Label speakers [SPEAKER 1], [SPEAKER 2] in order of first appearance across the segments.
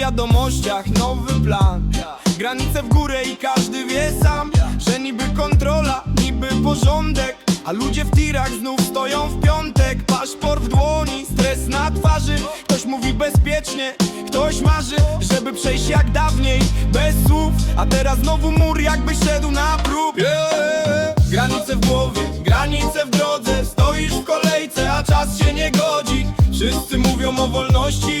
[SPEAKER 1] wiadomościach nowy plan. Granice w górę i każdy wie sam Że niby kontrola, niby porządek. A ludzie w tirach znów stoją w piątek. Paszport w dłoni, stres na twarzy. Ktoś mówi bezpiecznie, ktoś marzy Żeby przejść jak dawniej, bez słów. A teraz znowu mur jakby szedł na prób. Granice w głowie, granice w drodze. Stoisz w kolejce, a czas się nie godzi. Wszyscy mówią o wolności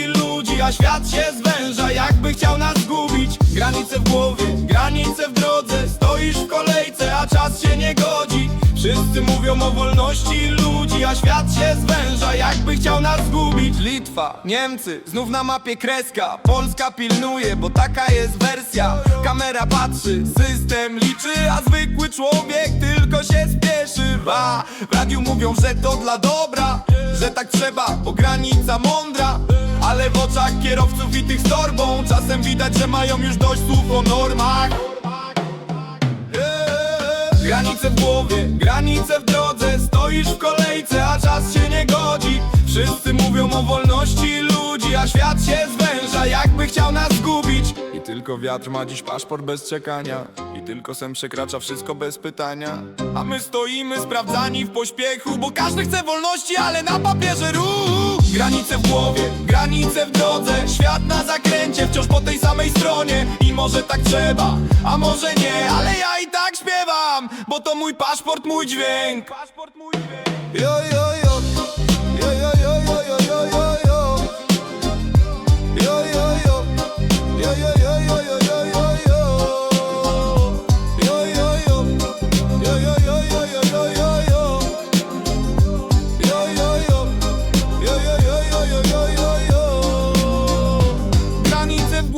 [SPEAKER 1] A świat się zwęża, jakby chciał nas zgubić. Granice w głowie, granice w drodze Stoisz w kolejce, a czas się nie godzi. Wszyscy mówią o wolności ludzi A świat się zwęża, jakby chciał nas zgubić. Litwa, Niemcy, znów na mapie kreska. Polska pilnuje, bo taka jest wersja. Kamera patrzy, system liczy A zwykły człowiek tylko się spieszy. Ba, w radiu mówią, że to dla dobra Że tak trzeba, bo granica mądra Ale w oczach kierowców i tych z torbą Czasem widać, że mają już dość słów o normach. Eee, Granice w głowie, granice w drodze Stoisz w kolejce, a czas się nie godzi. Wszyscy mówią o wolności ludzi A świat się zwęża, jakby chciał nas zgubić. I tylko wiatr ma dziś paszport bez czekania I tylko sem przekracza wszystko bez pytania. A my stoimy sprawdzani w pośpiechu Bo każdy chce wolności, ale na papierze ruch Granice w głowie, granice w drodze Świat na zakręcie, wciąż po tej samej stronie. I może tak trzeba, a może nie Ale ja i tak śpiewam, bo to mój paszport, mój dźwięk. Paszport, mój dźwięk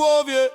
[SPEAKER 1] głowie